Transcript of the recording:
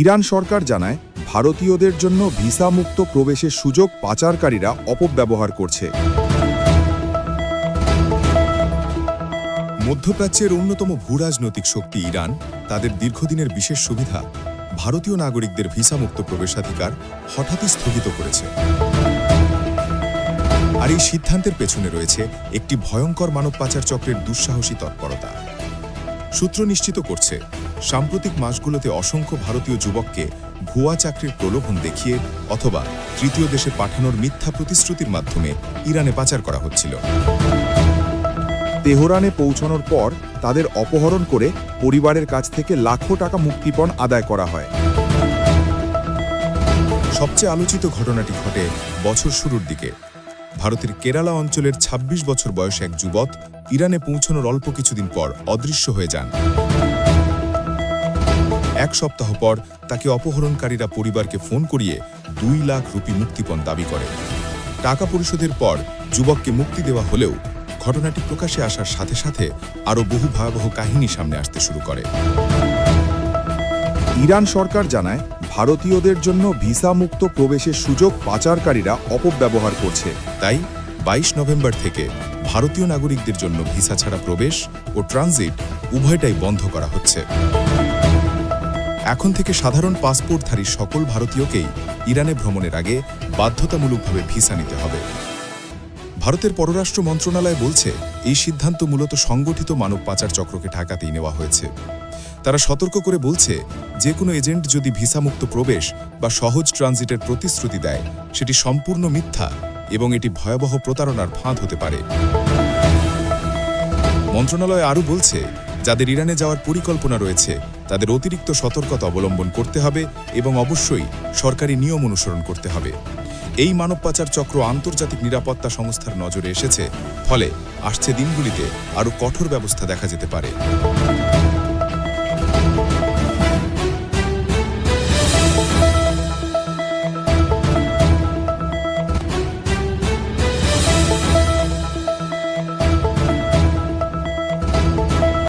Iran সরকার জানায়, ভারতীয়দের জন্য ভিসা মুক্ত প্রবেশের সুযোগ পাচারকারীরা অপব্যবহার করছে। মধ্যপ্রাচ্যের অন্যতম ভূরাজনৈতিক শক্তি ইরান, তাদের দীর্ঘদিনের বিশেষ সুবিধা, ভারতীয় নাগরিকদের ভিসামুক্ত প্রবেশাধিকার হঠাৎই স্থগিত করেছে। আর এই সিদ্ধান্তের পেছনে রয়েছে একটি ভয়ঙ্কর মানব পাচার চক্রের দুঃসাহসী তৎপরতা। সূত্র নিশ্চিত করছে, সাম্প্রতিক মাসগুলোতে অসংখ্য ভারতীয় যুবককে ভুয়া চাকরির প্রলোভন দেখিয়ে অথবা তৃতীয় দেশে পাঠানোর মিথ্যা প্রতিশ্রুতির মাধ্যমে ইরানে পাচার করা হচ্ছিল। তেহরানে পৌঁছানোর পর তাদের অপহরণ করে পরিবারের কাছ থেকে লাখো টাকা মুক্তিপণ আদায় করা হয়। সবচেয়ে আলোচিত ঘটনাটি ঘটে বছর শুরুর দিকে। ভারতের কেরালা অঞ্চলের ২৬ বছর বয়সী এক যুবক ইরানে পৌঁছানোর অল্প কিছুদিন পর অদৃশ্য হয়ে যান। এক সপ্তাহ পর তাকে অপহরণকারীরা পরিবারকে ফোন করিয়ে দুই লাখ রুপি মুক্তিপণ দাবি করে। টাকা পরিশোধের পর যুবককে মুক্তি দেওয়া হলেও ঘটনাটি প্রকাশে আসার সাথে সাথে আরও বহু ভয়াবহ কাহিনী সামনে আসতে শুরু করে। ইরান সরকার জানায়, ভারতীয়দের জন্য ভিসা মুক্ত প্রবেশের সুযোগ পাচারকারীরা অপব্যবহার করছে। তাই ২২ নভেম্বর থেকে ভারতীয় নাগরিকদের জন্য ভিসা ছাড়া প্রবেশ ও ট্রানজিট উভয়টাই বন্ধ করা হচ্ছে। এখন থেকে সাধারণ পাসপোর্টধারী সকল ভারতীয়কেই ইরানে ভ্রমণের আগে বাধ্যতামূলকভাবে ভিসা নিতে হবে। ভারতের পররাষ্ট্র মন্ত্রণালয় বলছে, এই সিদ্ধান্ত মূলত সংগঠিত মানব পাচার চক্রকে ঠেকাতেই নেওয়া হয়েছে। তারা সতর্ক করে বলছে যে কোনো এজেন্ট যদি ভিসামুক্ত প্রবেশ বা সহজ ট্রানজিটের প্রতিশ্রুতি দেয়, সেটি সম্পূর্ণ মিথ্যা এবং এটি ভয়াবহ প্রতারণার ফাঁদ হতে পারে। মন্ত্রণালয় আরও বলছে, যাদের ইরানে যাওয়ার পরিকল্পনা রয়েছে, তাদের অতিরিক্ত সতর্কতা অবলম্বন করতে হবে এবং অবশ্যই সরকারি নিয়ম অনুসরণ করতে হবে। এই মানব পাচার চক্র আন্তর্জাতিক নিরাপত্তা সংস্থার নজরে এসেছে, ফলে আসছে দিনগুলিতে আরও কঠোর ব্যবস্থা দেখা যেতে পারে।